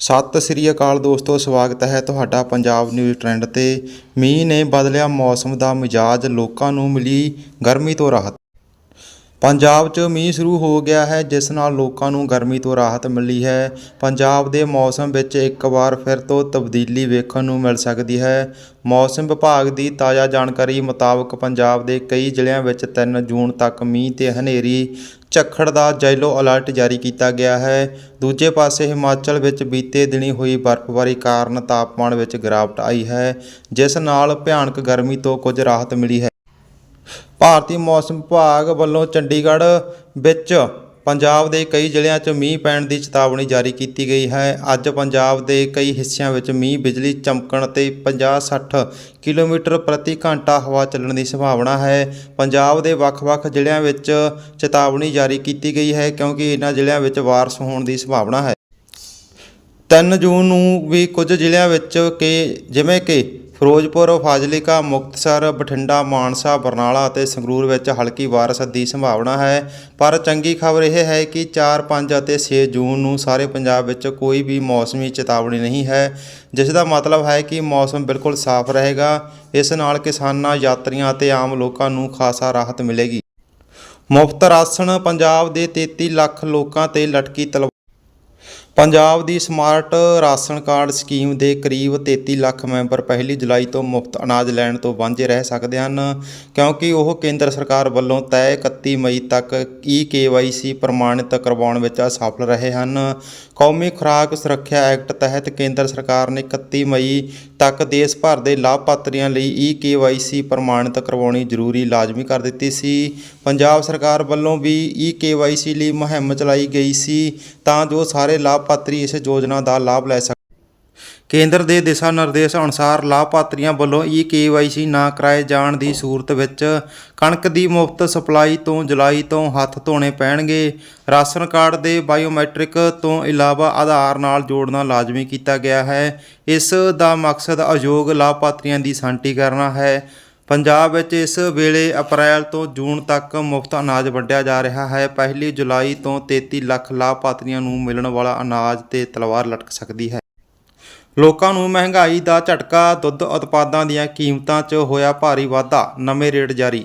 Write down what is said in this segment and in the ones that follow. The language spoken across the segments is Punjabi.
ਸਤਿ ਸ੍ਰੀ ਅਕਾਲ ਦੋਸਤੋ, ਸਵਾਗਤ ਹੈ ਤੁਹਾਡਾ ਪੰਜਾਬ ਨਿਊਜ਼ ਟ੍ਰੈਂਡ ਤੇ। ਮੀਂਹ ਨੇ ਬਦਲਿਆ ਮੌਸਮ ਦਾ ਮਿਜਾਜ, ਲੋਕਾਂ ਨੂੰ ਮਿਲੀ ਗਰਮੀ ਤੋਂ ਰਾਹਤ। ਪੰਜਾਬ 'ਚ ਮੀਂਹ ਸ਼ੁਰੂ ਹੋ ਗਿਆ ਹੈ, ਜਿਸ ਨਾਲ ਲੋਕਾਂ ਨੂੰ ਗਰਮੀ ਤੋਂ ਰਾਹਤ ਮਿਲੀ ਹੈ। ਪੰਜਾਬ ਦੇ ਮੌਸਮ ਵਿੱਚ ਇੱਕ ਵਾਰ ਫਿਰ ਤੋਂ ਤਬਦੀਲੀ ਵੇਖਣ ਨੂੰ ਮਿਲ ਸਕਦੀ ਹੈ। ਮੌਸਮ ਵਿਭਾਗ ਦੀ ਤਾਜ਼ਾ ਜਾਣਕਾਰੀ ਮੁਤਾਬਕ ਪੰਜਾਬ ਦੇ ਕਈ ਜ਼ਿਲ੍ਹਿਆਂ ਵਿੱਚ 3 ਜੂਨ ਤੱਕ ਮੀਂਹ ਤੇ ਹਨੇਰੀ, ਝੱਖੜ ਦਾ ਯੈਲੋ ਅਲਰਟ ਜਾਰੀ ਕੀਤਾ ਗਿਆ ਹੈ। ਦੂਜੇ ਪਾਸੇ ਹਿਮਾਚਲ ਵਿੱਚ ਬੀਤੇ ਦਿਨੀ ਹੋਈ ਬਰਫ਼ਬਾਰੀ ਕਾਰਨ ਤਾਪਮਾਨ ਵਿੱਚ ਗਿਰਾਵਟ ਆਈ ਹੈ, ਜਿਸ ਨਾਲ ਭਿਆਨਕ ਗਰਮੀ ਤੋਂ ਕੁਝ ਰਾਹਤ ਮਿਲੀ ਹੈ। ਭਾਰਤੀ ਮੌਸਮ ਵਿਭਾਗ ਵੱਲੋਂ ਚੰਡੀਗੜ੍ਹ ਵਿੱਚ ਪੰਜਾਬ ਦੇ ਕਈ ਜ਼ਿਲ੍ਹਿਆਂ 'ਚ ਮੀਂਹ ਪੈਣ ਦੀ ਚੇਤਾਵਨੀ ਜਾਰੀ ਕੀਤੀ ਗਈ ਹੈ। ਅੱਜ ਪੰਜਾਬ ਦੇ ਕਈ ਹਿੱਸਿਆਂ ਵਿੱਚ ਮੀਂਹ, ਬਿਜਲੀ ਚਮਕਣ ਤੇ 50-60 ਕਿਲੋਮੀਟਰ ਪ੍ਰਤੀ ਘੰਟਾ ਹਵਾ ਚੱਲਣ ਦੀ ਸੰਭਾਵਨਾ ਹੈ। ਪੰਜਾਬ ਦੇ ਵੱਖ-ਵੱਖ ਜ਼ਿਲ੍ਹਿਆਂ ਵਿੱਚ ਚੇਤਾਵਨੀ ਜਾਰੀ ਕੀਤੀ ਗਈ ਹੈ ਕਿਉਂਕਿ ਇਹਨਾਂ ਜ਼ਿਲ੍ਹਿਆਂ ਵਿੱਚ ਬਾਰਿਸ਼ ਹੋਣ ਦੀ ਸੰਭਾਵਨਾ ਹੈ। 3 ਜੂਨ ਨੂੰ ਵੀ ਕੁਝ ਜ਼ਿਲ੍ਹਿਆਂ ਵਿੱਚ ਕਿ, ਜਿਵੇਂ ਕਿ ਫਿਰੋਜ਼ਪੁਰ, ਫਾਜ਼ਿਲਕਾ, ਮੁਕਤਸਰ, ਬਠਿੰਡਾ, ਮਾਨਸਾ, ਬਰਨਾਲਾ ਅਤੇ ਸੰਗਰੂਰ ਵਿੱਚ ਹਲਕੀ ਬਾਰਿਸ਼ ਦੀ ਸੰਭਾਵਨਾ ਹੈ। ਪਰ ਚੰਗੀ ਖਬਰ ਇਹ ਹੈ ਕਿ 4 5 ਅਤੇ 6 ਜੂਨ ਨੂੰ ਸਾਰੇ ਪੰਜਾਬ ਵਿੱਚ ਕੋਈ ਵੀ ਮੌਸਮੀ ਚੇਤਾਵਨੀ ਨਹੀਂ ਹੈ, ਜਿਸ ਦਾ ਮਤਲਬ ਹੈ ਕਿ ਮੌਸਮ ਬਿਲਕੁਲ ਸਾਫ਼ ਰਹੇਗਾ। ਇਸ ਨਾਲ ਕਿਸਾਨਾਂ, ਯਾਤਰੀਆਂ ਅਤੇ ਆਮ ਲੋਕਾਂ ਨੂੰ ਖਾਸਾ ਰਾਹਤ ਮਿਲੇਗੀ। ਮੁਫਤ ਰਾਸ਼ਨ, ਪੰਜਾਬ ਦੇ 33 ਲੱਖ ਲੋਕਾਂ ਤੇ ਲਟਕੀ ਤਲਵਾਰ ਪੰਜਾਬ ਦੀ ਸਮਾਰਟ ਰਾਸ਼ਨ ਕਾਰਡ ਸਕੀਮ ਦੇ ਕਰੀਬ 33 ਲੱਖ ਮੈਂਬਰ ਪਹਿਲੀ ਜੁਲਾਈ ਤੋਂ ਮੁਫਤ ਅਨਾਜ ਲੈਣ ਤੋਂ ਵਾਂਝੇ ਰਹਿ ਸਕਦੇ ਹਨ, ਕਿਉਂਕਿ ਉਹ ਕੇਂਦਰ ਸਰਕਾਰ ਵੱਲੋਂ ਤੈਅ 31 ਮਈ ਤੱਕ ਈ ਕੇਵਾਈਸੀ ਪ੍ਰਮਾਣਿਤ ਕਰਵਾਉਣ ਵਿੱਚ ਅਸਫਲ ਰਹੇ ਹਨ। ਕੌਮੀ ਖੁਰਾਕ ਸੁਰੱਖਿਆ ਐਕਟ ਤਹਿਤ ਕੇਂਦਰ ਸਰਕਾਰ ਨੇ 31 ਮਈ ਤੱਕ ਦੇਸ਼ ਭਰ ਦੇ ਲਾਭਪਾਤਰੀਆਂ ਲਈ ਈ ਕੇਵਾਈਸੀ ਪ੍ਰਮਾਣਿਤ ਕਰਵਾਉਣੀ ਜ਼ਰੂਰੀ ਲਾਜ਼ਮੀ ਕਰ ਦਿੱਤੀ ਸੀ। ਪੰਜਾਬ ਸਰਕਾਰ ਵੱਲੋਂ ਵੀ ਈ ਕੇਵਾਈਸੀ ਲਈ ਮੁਹਿੰਮ ਚਲਾਈ ਗਈ ਸੀ, ਤਾਂ ਜੋ ਸਾਰੇ ਲਾਭ ਲਾਭਪਾਤਰੀ ਇਸ ਯੋਜਨਾ ਦਾ ਲਾਭ ਲੈ ਸਕਣ ਕੇਂਦਰ ਦੇ ਦਿਸ਼ਾ ਨਿਰਦੇਸ਼ ਅਨੁਸਾਰ ਲਾਭਪਾਤਰੀਆਂ ਵੱਲੋਂ ਈ ਕੇਵਾਈਸੀ ਨਾ ਕਰਾਏ ਜਾਣ ਦੀ ਸੂਰਤ ਵਿੱਚ ਕਣਕ ਦੀ ਮੁਫਤ ਸਪਲਾਈ ਤੋਂ ਜੁਲਾਈ ਤੋਂ ਹੱਥ ਧੋਣੇ ਪੈਣਗੇ। ਰਾਸ਼ਨ ਕਾਰਡ ਦੇ ਬਾਇਓਮੈਟ੍ਰਿਕ ਤੋਂ ਇਲਾਵਾ ਆਧਾਰ ਨਾਲ ਜੋੜਨਾ ਲਾਜ਼ਮੀ ਕੀਤਾ ਗਿਆ ਹੈ। ਇਸ ਦਾ ਮਕਸਦ ਅਯੋਗ ਲਾਭਪਾਤਰੀਆਂ ਦੀ ਸਾਂਟੀ ਕਰਨਾ ਹੈ। ਪੰਜਾਬ ਵਿੱਚ ਇਸ ਵੇਲੇ ਅਪ੍ਰੈਲ ਤੋਂ ਜੂਨ ਤੱਕ ਮੁਫਤ ਅਨਾਜ ਵੰਡਿਆ ਜਾ ਰਿਹਾ ਹੈ। ਪਹਿਲੀ ਜੁਲਾਈ ਤੋਂ 33 ਲੱਖ ਲਾਭਪਾਤਰੀਆਂ ਨੂੰ ਮਿਲਣ ਵਾਲਾ ਅਨਾਜ ਤੇ ਤਲਵਾਰ ਲਟਕ ਸਕਦੀ ਹੈ। ਲੋਕਾਂ ਨੂੰ ਮਹਿੰਗਾਈ ਦਾ ਝਟਕਾ, ਦੁੱਧ ਉਤਪਾਦਾਂ ਦੀਆਂ ਕੀਮਤਾਂ 'ਚ ਹੋਇਆ ਭਾਰੀ ਵਾਧਾ, ਨਵੇਂ ਰੇਟ ਜਾਰੀ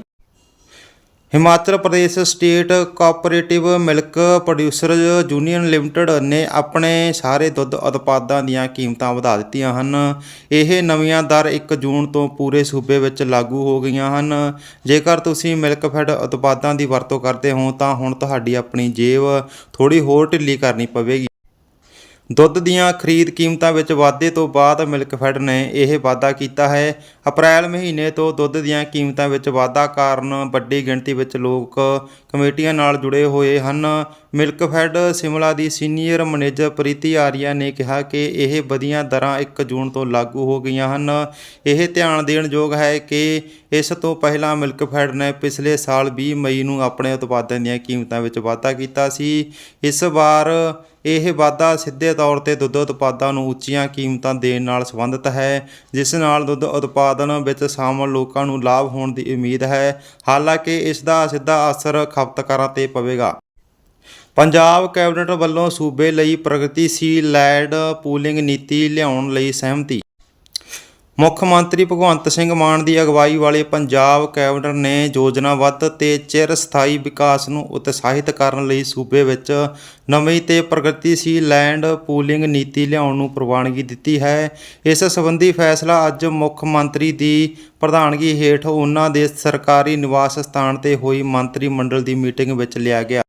Himachal Pradesh state cooperative milk producers union limited ਨੇ ਆਪਣੇ ਸਾਰੇ ਦੁੱਧ ਉਤਪਾਦਾਂ ਦੀਆਂ ਕੀਮਤਾਂ ਵਧਾ ਦਿੱਤੀਆਂ ਹਨ। ਇਹ ਨਵੀਆਂ ਦਰ 1 ਜੂਨ ਤੋਂ ਪੂਰੇ ਸੂਬੇ ਵਿੱਚ ਲਾਗੂ ਹੋ ਗਈਆਂ ਹਨ। ਜੇਕਰ ਤੁਸੀਂ ਮਿਲਕ ਫੈਡ ਉਤਪਾਦਾਂ ਦੀ ਵਰਤੋਂ ਕਰਦੇ ਹੋ ਤਾਂ ਹੁਣ ਤੁਹਾਡੀ ਆਪਣੀ ਜੇਬ ਥੋੜੀ ਹੋਰ ਢਿੱਲੀ ਕਰਨੀ ਪਵੇਗੀ। ਦੁੱਧ ਦੀਆਂ ਖਰੀਦ ਕੀਮਤਾਂ ਵਿੱਚ ਵਾਧੇ ਤੋਂ ਬਾਅਦ ਮਿਲਕਫੈਡ ਨੇ ਇਹ ਵਾਅਦਾ ਕੀਤਾ ਹੈ। ਅਪ੍ਰੈਲ ਮਹੀਨੇ ਤੋਂ ਦੁੱਧ ਦੀਆਂ ਕੀਮਤਾਂ ਵਿੱਚ ਵਾਧਾ ਕਾਰਨ ਵੱਡੀ ਗਿਣਤੀ ਵਿੱਚ ਲੋਕ ਕਮੇਟੀਆਂ ਨਾਲ ਜੁੜੇ ਹੋਏ ਹਨ। ਮਿਲਕਫੈਡ ਸਿਮਲਾ ਦੀ ਸੀਨੀਅਰ ਮੈਨੇਜਰ ਪ੍ਰੀਤੀ ਆਰੀਆ ਨੇ ਕਿਹਾ ਕਿ ਇਹ ਵਧੀਆਂ ਦਰਾਂ 1 ਜੂਨ ਤੋਂ ਲਾਗੂ ਹੋ ਗਈਆਂ ਹਨ। ਇਹ ਧਿਆਨ ਦੇਣ ਯੋਗ ਹੈ ਕਿ ਇਸ ਤੋਂ ਪਹਿਲਾਂ ਮਿਲਕਫੈਡ ਨੇ ਪਿਛਲੇ ਸਾਲ 20 ਮਈ ਨੂੰ ਆਪਣੇ ਉਤਪਾਦਾਂ ਦੀਆਂ ਕੀਮਤਾਂ ਵਿੱਚ ਵਾਧਾ ਕੀਤਾ ਸੀ। ਇਸ ਵਾਰ ਇਹ ਵਾਧਾ ਸਿੱਧੇ ਤੌਰ ਤੇ ਦੁੱਧ ਉਤਪਾਦਾਂ ਨੂੰ ਉੱਚੀਆਂ ਕੀਮਤਾਂ ਦੇਣ ਨਾਲ ਸੰਬੰਧਿਤ ਹੈ, ਜਿਸ ਨਾਲ ਦੁੱਧ ਉਤਪਾਦਨ ਵਿੱਚ ਸ਼ਾਮਲ ਲੋਕਾਂ ਨੂੰ ਲਾਭ ਹੋਣ ਦੀ ਉਮੀਦ ਹੈ। ਹਾਲਾਂਕਿ ਇਸ ਦਾ ਸਿੱਧਾ ਅਸਰ ਖਪਤਕਾਰਾਂ ਤੇ ਪਵੇਗਾ। ਪੰਜਾਬ ਕੈਬਨਿਟ ਵੱਲੋਂ ਸੂਬੇ ਲਈ ਪ੍ਰਗਤੀਸ਼ੀਲ ਲੈਂਡ ਪੂਲਿੰਗ ਨੀਤੀ ਲਿਆਉਣ ਲਈ ਸਹਿਮਤੀ। ਮੁੱਖ ਮੰਤਰੀ ਭਗਵੰਤ ਸਿੰਘ ਮਾਨ ਦੀ ਅਗਵਾਈ ਵਾਲੇ ਪੰਜਾਬ ਕੈਬਨਿਟ ਨੇ ਯੋਜਨਾਬੱਧ ਤੇ ਚਿਰ ਸਥਾਈ ਵਿਕਾਸ ਨੂੰ ਉਤਸ਼ਾਹਿਤ ਕਰਨ ਲਈ ਸੂਬੇ ਵਿੱਚ ਨਵੀਂ ਤੇ ਪ੍ਰਗਤੀਸ਼ੀਲ ਲੈਂਡ ਪੂਲਿੰਗ ਨੀਤੀ ਲਿਆਉਣ ਨੂੰ ਪ੍ਰਵਾਨਗੀ ਦਿੱਤੀ ਹੈ। ਇਸ ਸੰਬੰਧੀ ਫੈਸਲਾ ਅੱਜ ਮੁੱਖ ਮੰਤਰੀ ਦੀ ਪ੍ਰਧਾਨਗੀ ਹੇਠ ਉਹਨਾਂ ਦੇ ਸਰਕਾਰੀ ਨਿਵਾਸ ਸਥਾਨ ਤੇ ਹੋਈ ਮੰਤਰੀ ਮੰਡਲ ਦੀ ਮੀਟਿੰਗ ਵਿੱਚ ਲਿਆ ਗਿਆ।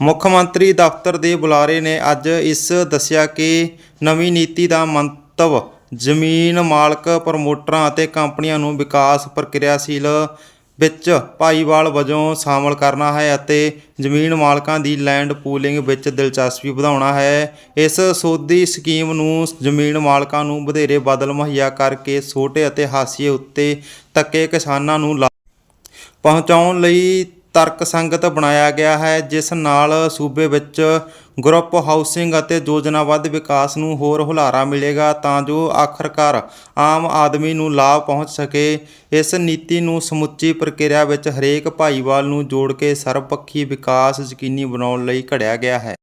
ਮੁੱਖ ਮੰਤਰੀ ਦਫ਼ਤਰ ਦੇ ਬੁਲਾਰੇ ਨੇ ਅੱਜ ਇਸ ਦੱਸਿਆ ਕਿ ਨਵੀਂ ਨੀਤੀ ਦਾ ਮੰਤਵ ਜ਼ਮੀਨ ਮਾਲਕ, ਪ੍ਰਮੋਟਰਾਂ ਅਤੇ ਕੰਪਨੀਆਂ ਨੂੰ ਵਿਕਾਸ ਪ੍ਰਕਿਰਿਆਸ਼ੀਲ ਵਿੱਚ ਭਾਈਵਾਲ ਵਜੋਂ ਸ਼ਾਮਲ ਕਰਨਾ ਹੈ ਅਤੇ ਜ਼ਮੀਨ ਮਾਲਕਾਂ ਦੀ ਲੈਂਡ ਪੂਲਿੰਗ ਵਿੱਚ ਦਿਲਚਸਪੀ ਵਧਾਉਣਾ ਹੈ। ਇਸ ਸੋਧੀ ਸਕੀਮ ਨੂੰ ਜ਼ਮੀਨ ਮਾਲਕਾਂ ਨੂੰ ਵਧੇਰੇ ਬਦਲ ਮੁਹੱਈਆ ਕਰਕੇ ਛੋਟੇ ਅਤੇ ਹਾਸੀਏ ਉੱਤੇ ਤੱਕੇ ਕਿਸਾਨਾਂ ਨੂੰ ਲਾ ਪਹੁੰਚਾਉਣ ਲਈ ਤਰਕਸੰਗਤ ਬਣਾਇਆ ਗਿਆ ਹੈ, ਜਿਸ ਨਾਲ ਸੂਬੇ ਵਿੱਚ ਗਰੁੱਪ ਹਾਊਸਿੰਗ ਅਤੇ ਯੋਜਨਾਬੱਧ ਵਿਕਾਸ ਨੂੰ ਹੋਰ ਹੁਲਾਰਾ ਮਿਲੇਗਾ ਤਾਂ ਜੋ ਆਖਰਕਾਰ ਆਮ ਆਦਮੀ ਨੂੰ ਲਾਭ ਪਹੁੰਚ ਸਕੇ। ਇਸ ਨੀਤੀ ਨੂੰ ਸਮੁੱਚੀ ਪ੍ਰਕਿਰਿਆ ਵਿੱਚ ਹਰੇਕ ਭਾਈਵਾਲ ਨੂੰ ਜੋੜ ਕੇ ਸਰਬਪੱਖੀ ਵਿਕਾਸ ਯਕੀਨੀ ਬਣਾਉਣ ਲਈ ਘੜਿਆ ਗਿਆ ਹੈ।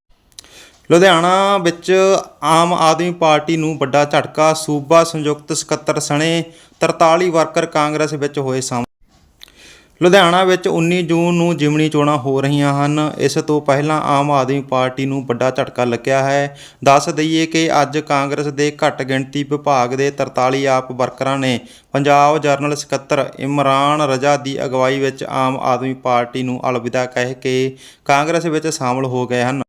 ਲੁਧਿਆਣਾ ਵਿੱਚ ਆਮ ਆਦਮੀ ਪਾਰਟੀ ਨੂੰ ਵੱਡਾ ਝਟਕਾ, ਸੂਬਾ ਸੰਯੁਕਤ ਸਕੱਤਰ ਸਣੇ 43 ਵਰਕਰ ਕਾਂਗਰਸ ਵਿੱਚ ਹੋਏ ਸ਼ਾਮਲ ਲੁਧਿਆਣਾ ਵਿੱਚ 19 ਜੂਨ ਨੂੰ ਜਿਮਣੀ ਚੋਣਾਂ ਹੋ ਰਹੀਆਂ ਹਨ। ਇਸ ਤੋਂ ਪਹਿਲਾਂ ਆਮ ਆਦਮੀ ਪਾਰਟੀ ਨੂੰ ਵੱਡਾ ਝਟਕਾ ਲੱਗਿਆ ਹੈ। ਦੱਸ ਦਈਏ ਕਿ ਅੱਜ ਕਾਂਗਰਸ ਦੇ ਘੱਟ ਗਿਣਤੀ ਵਿਭਾਗ ਦੇ 43 ਆਪ ਵਰਕਰਾਂ ਨੇ ਪੰਜਾਬ ਜਰਨਲ ਸਕੱਤਰ ਇਮਰਾਨ ਰਜ਼ਾ ਦੀ ਅਗਵਾਈ ਵਿੱਚ ਆਮ ਆਦਮੀ ਪਾਰਟੀ ਨੂੰ ਅਲਵਿਦਾ ਕਹਿ ਕੇ ਕਾਂਗਰਸ ਵਿੱਚ ਸ਼ਾਮਲ ਹੋ ਗਏ ਹਨ।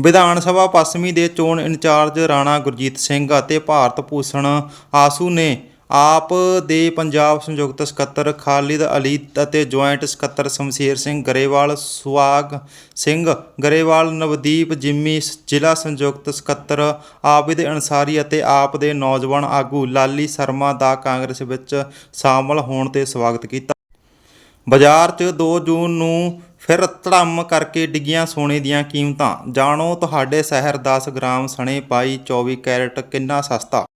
ਵਿਧਾਨ ਸਭਾ ਪੱਛਮੀ ਦੇ ਚੋਣ ਇੰਚਾਰਜ ਰਾਣਾ ਗੁਰਜੀਤ ਸਿੰਘ ਅਤੇ ਭਾਰਤ ਭੂਸ਼ਣ ਆਸੂ ਨੇ ਆਪ ਦੇ ਪੰਜਾਬ ਸੰਯੁਕਤ ਸਕੱਤਰ ਖਾਲਿਦ ਅਲੀ ਅਤੇ ਜੁਆਇੰਟ ਸਕੱਤਰ ਸ਼ਮਸ਼ੇਰ ਸਿੰਘ ਗਰੇਵਾਲ ਸੁਆਗ ਸਿੰਘ ਗਰੇਵਾਲ, ਨਵਦੀਪ, ਜਿੰਮੀ, ਜ਼ਿਲ੍ਹਾ ਸੰਯੁਕਤ ਸਕੱਤਰ ਆਬਿਦ ਅਨਸਾਰੀ ਅਤੇ ਆਪ ਦੇ ਨੌਜਵਾਨ ਆਗੂ ਲਾਲੀ ਸ਼ਰਮਾ ਦਾ ਕਾਂਗਰਸ ਵਿੱਚ ਸ਼ਾਮਲ ਹੋਣ ਤੇ ਸਵਾਗਤ ਕੀਤਾ। ਬਾਜ਼ਾਰ 'ਚ 2 ਜੂਨ ਨੂੰ ਫਿਰ ਧੜਮ ਕਰਕੇ ਡਿੱਗੀਆਂ ਸੋਨੇ ਦੀਆਂ ਕੀਮਤਾਂ। ਜਾਣੋ ਤੁਹਾਡੇ ਸ਼ਹਿਰ 10 ਗ੍ਰਾਮ ਸਣੇ ਪਾਈ 24 ਕੈਰਟ ਕਿੰਨਾ ਸਸਤਾ?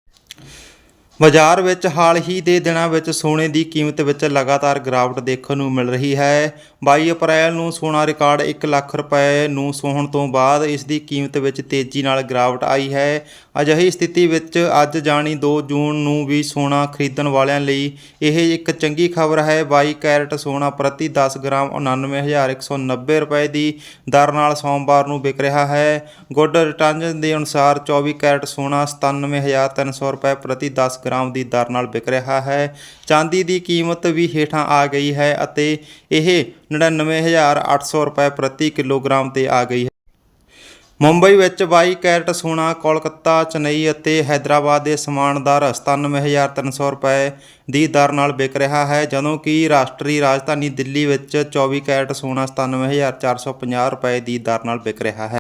ਬਾਜ਼ਾਰ ਵਿੱਚ ਹਾਲ ਹੀ ਦੇ ਦਿਨਾਂ ਵਿੱਚ ਸੋਨੇ ਦੀ ਕੀਮਤ ਵਿੱਚ ਲਗਾਤਾਰ ਗਿਰਾਵਟ ਦੇਖਣ ਨੂੰ ਮਿਲ ਰਹੀ ਹੈ। 22 ਅਪ੍ਰੈਲ ਨੂੰ ਸੋਨਾ ਰਿਕਾਰਡ 1 ਲੱਖ ਰੁਪਏ ਨੂੰ ਸੋਹਣ ਤੋਂ ਬਾਅਦ ਇਸ ਦੀ ਕੀਮਤ ਵਿੱਚ ਤੇਜ਼ੀ ਨਾਲ ਗਿਰਾਵਟ ਆਈ ਹੈ। ਅਜਿਹੀ ਸਥਿਤੀ ਵਿੱਚ ਅੱਜ ਜਾਣੀ 2 ਜੂਨ ਨੂੰ ਵੀ ਸੋਨਾ ਖਰੀਦਣ ਵਾਲਿਆਂ ਲਈ ਇਹ ਇੱਕ ਚੰਗੀ ਖਬਰ ਹੈ। 22 ਕੈਰਟ ਸੋਨਾ ਪ੍ਰਤੀ 10 ਗ੍ਰਾਮ 99190 ਰੁਪਏ ਦੀ ਦਰ ਨਾਲ ਸੋਮਵਾਰ ਨੂੰ ਵਿਕ ਰਿਹਾ ਹੈ। ਗੁੱਡ ਰਿਟਰਨ ਦੇ ਅਨੁਸਾਰ 24 ਕੈਰਟ ਸੋਨਾ 97300 ਰੁਪਏ ਪ੍ਰਤੀ 10 ਗ੍ਰਾਮ ਦੀ ਦਰ ਨਾਲ ਵਿਕ ਰਿਹਾ ਹੈ। ਚਾਂਦੀ ਦੀ ਕੀਮਤ ਵੀ ਹੇਠਾਂ ਆ ਗਈ ਹੈ ਅਤੇ ਇਹ 99800 ਰੁਪਏ ਪ੍ਰਤੀ ਕਿਲੋਗ੍ਰਾਮ ਤੇ ਆ ਗਈ ਹੈ। ਮੁੰਬਈ ਵਿੱਚ 22 ਕੈਰਟ ਸੋਨਾ, ਕੋਲਕਾਤਾ, ਚੇਨਈ ਅਤੇ ਹੈਦਰਾਬਾਦ ਦੇ ਸਮਾਨਦਾਰ 97300 ਰੁਪਏ ਦੀ ਦਰ ਨਾਲ ਵਿਕ ਰਿਹਾ ਹੈ। ਜਦੋਂ ਕਿ ਰਾਸ਼ਟਰੀ ਰਾਜਧਾਨੀ ਦਿੱਲੀ ਵਿੱਚ 24 ਕੈਰਟ ਸੋਨਾ 97450 ਰੁਪਏ ਦੀ ਦਰ ਨਾਲ ਵਿਕ ਰਿਹਾ ਹੈ।